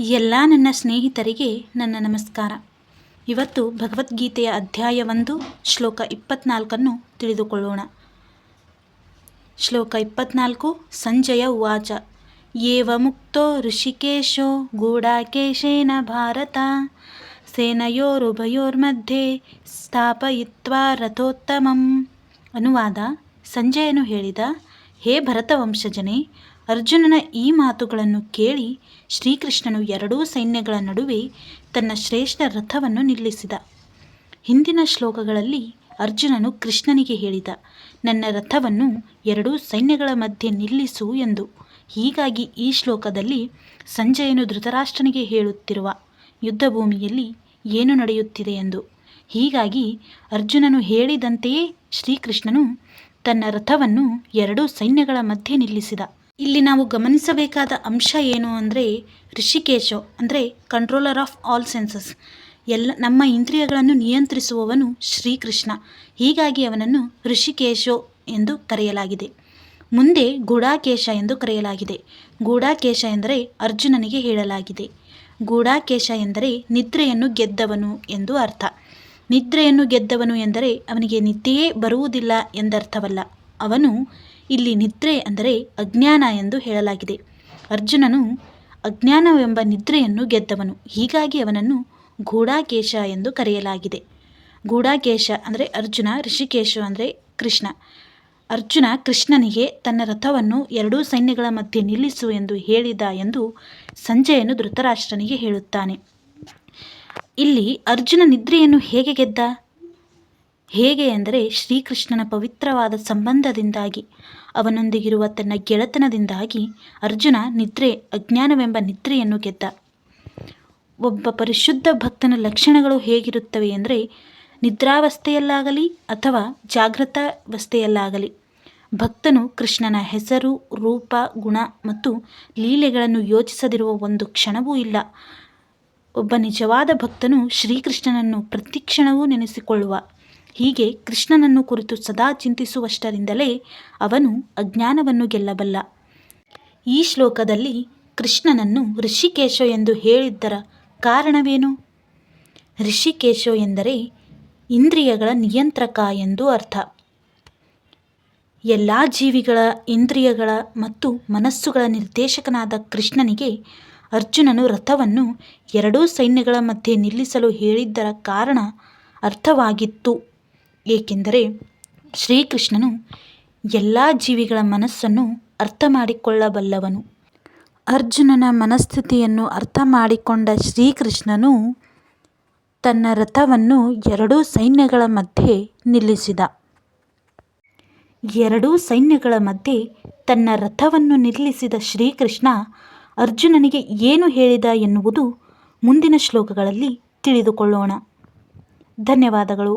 ಎಲ್ಲ ನನ್ನ ಸ್ನೇಹಿತರಿಗೆ ನನ್ನ ನಮಸ್ಕಾರ. ಇವತ್ತು ಭಗವದ್ಗೀತೆಯ ಅಧ್ಯಾಯ ಒಂದು ಶ್ಲೋಕ ಇಪ್ಪತ್ನಾಲ್ಕನ್ನು ತಿಳಿದುಕೊಳ್ಳೋಣ. ಶ್ಲೋಕ ಇಪ್ಪತ್ನಾಲ್ಕು, ಸಂಜಯ ಉವಾಚ. ಏವ ಮುಕ್ತೋ ಋಷಿಕೇಶೋ ಗೂಢಾಕೇಶೇನ ಭಾರತ. ಸೇನಯೋರುಭಯೋರ್ಮಧ್ಯೆ ಸ್ಥಾಪಯಿತ್ವಾ ರಥೋತ್ತಮಂ. ಅನುವಾದ, ಸಂಜಯನು ಹೇಳಿದ, ಹೇ ಭರತವಂಶಜನೇ ಅರ್ಜುನನ ಈ ಮಾತುಗಳನ್ನು ಕೇಳಿ ಶ್ರೀಕೃಷ್ಣನು ಎರಡೂ ಸೈನ್ಯಗಳ ನಡುವೆ ತನ್ನ ಶ್ರೇಷ್ಠ ರಥವನ್ನು ನಿಲ್ಲಿಸಿದ. ಹಿಂದಿನ ಶ್ಲೋಕಗಳಲ್ಲಿ ಅರ್ಜುನನು ಕೃಷ್ಣನಿಗೆ ಹೇಳಿದ, ನನ್ನ ರಥವನ್ನು ಎರಡೂ ಸೈನ್ಯಗಳ ಮಧ್ಯೆ ನಿಲ್ಲಿಸು ಎಂದು. ಹೀಗಾಗಿ ಈ ಶ್ಲೋಕದಲ್ಲಿ ಸಂಜಯನು ಧೃತರಾಷ್ಟ್ರನಿಗೆ ಹೇಳುತ್ತಿರುವ ಯುದ್ಧಭೂಮಿಯಲ್ಲಿ ಏನು ನಡೆಯುತ್ತಿದೆ ಎಂದು. ಹೀಗಾಗಿ ಅರ್ಜುನನು ಹೇಳಿದಂತೆಯೇ ಶ್ರೀಕೃಷ್ಣನು ತನ್ನ ರಥವನ್ನು ಎರಡೂ ಸೈನ್ಯಗಳ ಮಧ್ಯೆ ನಿಲ್ಲಿಸಿದ. ಇಲ್ಲಿ ನಾವು ಗಮನಿಸಬೇಕಾದ ಅಂಶ ಏನು ಅಂದರೆ ಋಷಿಕೇಶ ಅಂದರೆ ಕಂಟ್ರೋಲರ್ ಆಫ್ ಆಲ್ ಸೆನ್ಸಸ್ ಎಲ್ಲ ನಮ್ಮ ಇಂದ್ರಿಯಗಳನ್ನು ನಿಯಂತ್ರಿಸುವವನು ಶ್ರೀಕೃಷ್ಣ. ಹೀಗಾಗಿ ಅವನನ್ನು ಋಷಿಕೇಶೋ ಎಂದು ಕರೆಯಲಾಗಿದೆ. ಮುಂದೆ ಗೂಢಾಕೇಶ ಎಂದು ಕರೆಯಲಾಗಿದೆ. ಗೂಢಾಕೇಶ ಎಂದರೆ ಅರ್ಜುನನಿಗೆ ಹೇಳಲಾಗಿದೆ. ಗೂಢಾಕೇಶ ಎಂದರೆ ನಿದ್ರೆಯನ್ನು ಗೆದ್ದವನು ಎಂದು ಅರ್ಥ. ನಿದ್ರೆಯನ್ನು ಗೆದ್ದವನು ಎಂದರೆ ಅವನಿಗೆ ನಿದ್ದೆಯೇ ಬರುವುದಿಲ್ಲ ಎಂದರ್ಥವಲ್ಲ. ಅವನು ಇಲ್ಲಿ ನಿದ್ರೆ ಅಂದರೆ ಅಜ್ಞಾನ ಎಂದು ಹೇಳಲಾಗಿದೆ. ಅರ್ಜುನನು ಅಜ್ಞಾನವೆಂಬ ನಿದ್ರೆಯನ್ನು ಗೆದ್ದವನು. ಹೀಗಾಗಿ ಅವನನ್ನು ಗೂಢಾಕೇಶ ಎಂದು ಕರೆಯಲಾಗಿದೆ. ಗೂಢಾಕೇಶ ಅಂದರೆ ಅರ್ಜುನ ಋಷಿಕೇಶ ಅಂದರೆ ಕೃಷ್ಣ. ಅರ್ಜುನ ಕೃಷ್ಣನಿಗೆ ತನ್ನ ರಥವನ್ನು ಎರಡೂ ಸೈನ್ಯಗಳ ಮಧ್ಯೆ ನಿಲ್ಲಿಸು ಎಂದು ಹೇಳಿದ ಎಂದು ಸಂಜಯನು ಧೃತರಾಷ್ಟ್ರನಿಗೆ ಹೇಳುತ್ತಾನೆ. ಇಲ್ಲಿ ಅರ್ಜುನ ನಿದ್ರೆಯನ್ನು ಹೇಗೆ ಗೆದ್ದ? ಹೇಗೆ ಎಂದರೆ ಶ್ರೀಕೃಷ್ಣನ ಪವಿತ್ರವಾದ ಸಂಬಂಧದಿಂದಾಗಿ, ಅವನೊಂದಿಗಿರುವ ತನ್ನ ಗೆಳೆತನದಿಂದಾಗಿ ಅರ್ಜುನ ನಿದ್ರೆ, ಅಜ್ಞಾನವೆಂಬ ನಿದ್ರೆಯನ್ನು ಗೆದ್ದ. ಒಬ್ಬ ಪರಿಶುದ್ಧ ಭಕ್ತನ ಲಕ್ಷಣಗಳು ಹೇಗಿರುತ್ತವೆ ಎಂದರೆ ನಿದ್ರಾವಸ್ಥೆಯಲ್ಲಾಗಲಿ ಅಥವಾ ಜಾಗೃತಾವಸ್ಥೆಯಲ್ಲಾಗಲಿ ಭಕ್ತನು ಕೃಷ್ಣನ ಹೆಸರು, ರೂಪ, ಗುಣ ಮತ್ತು ಲೀಲೆಗಳನ್ನು ಯೋಚಿಸದಿರುವ ಒಂದು ಕ್ಷಣವೂ ಇಲ್ಲ. ಒಬ್ಬ ನಿಜವಾದ ಭಕ್ತನು ಶ್ರೀಕೃಷ್ಣನನ್ನು ಪ್ರತಿಕ್ಷಣವೂ ನೆನೆಸಿಕೊಳ್ಳುವ. ಹೀಗೆ ಕೃಷ್ಣನನ್ನು ಕುರಿತು ಸದಾ ಚಿಂತಿಸುವಷ್ಟರಿಂದಲೇ ಅವನು ಅಜ್ಞಾನವನ್ನು ಗೆಲ್ಲಬಲ್ಲ. ಈ ಶ್ಲೋಕದಲ್ಲಿ ಕೃಷ್ಣನನ್ನು ಋಷಿಕೇಶೋ ಎಂದು ಹೇಳಿದ್ದರ ಕಾರಣವೇನು? ಋಷಿಕೇಶೋ ಎಂದರೆ ಇಂದ್ರಿಯಗಳ ನಿಯಂತ್ರಕ ಎಂದು ಅರ್ಥ. ಎಲ್ಲ ಜೀವಿಗಳ ಇಂದ್ರಿಯಗಳ ಮತ್ತು ಮನಸ್ಸುಗಳ ನಿರ್ದೇಶಕನಾದ ಕೃಷ್ಣನಿಗೆ ಅರ್ಜುನನು ರಥವನ್ನು ಎರಡೂ ಸೈನ್ಯಗಳ ಮಧ್ಯೆ ನಿಲ್ಲಿಸಲು ಹೇಳಿದ್ದರ ಕಾರಣ ಅರ್ಥವಾಗಿತ್ತು. ಏಕೆಂದರೆ ಶ್ರೀಕೃಷ್ಣನು ಎಲ್ಲ ಜೀವಿಗಳ ಮನಸ್ಸನ್ನು ಅರ್ಥ ಮಾಡಿಕೊಳ್ಳಬಲ್ಲವನು ಅರ್ಜುನನ ಮನಸ್ಥಿತಿಯನ್ನು ಅರ್ಥ ಮಾಡಿಕೊಂಡ ಶ್ರೀಕೃಷ್ಣನು ತನ್ನ ರಥವನ್ನು ಎರಡೂ ಸೈನ್ಯಗಳ ಮಧ್ಯೆ ನಿಲ್ಲಿಸಿದ. ಎರಡೂ ಸೈನ್ಯಗಳ ಮಧ್ಯೆ ತನ್ನ ರಥವನ್ನು ನಿಲ್ಲಿಸಿದ ಶ್ರೀಕೃಷ್ಣ ಅರ್ಜುನನಿಗೆ ಏನು ಹೇಳಿದ ಎನ್ನುವುದು ಮುಂದಿನ ಶ್ಲೋಕಗಳಲ್ಲಿ ತಿಳಿದುಕೊಳ್ಳೋಣ. ಧನ್ಯವಾದಗಳು.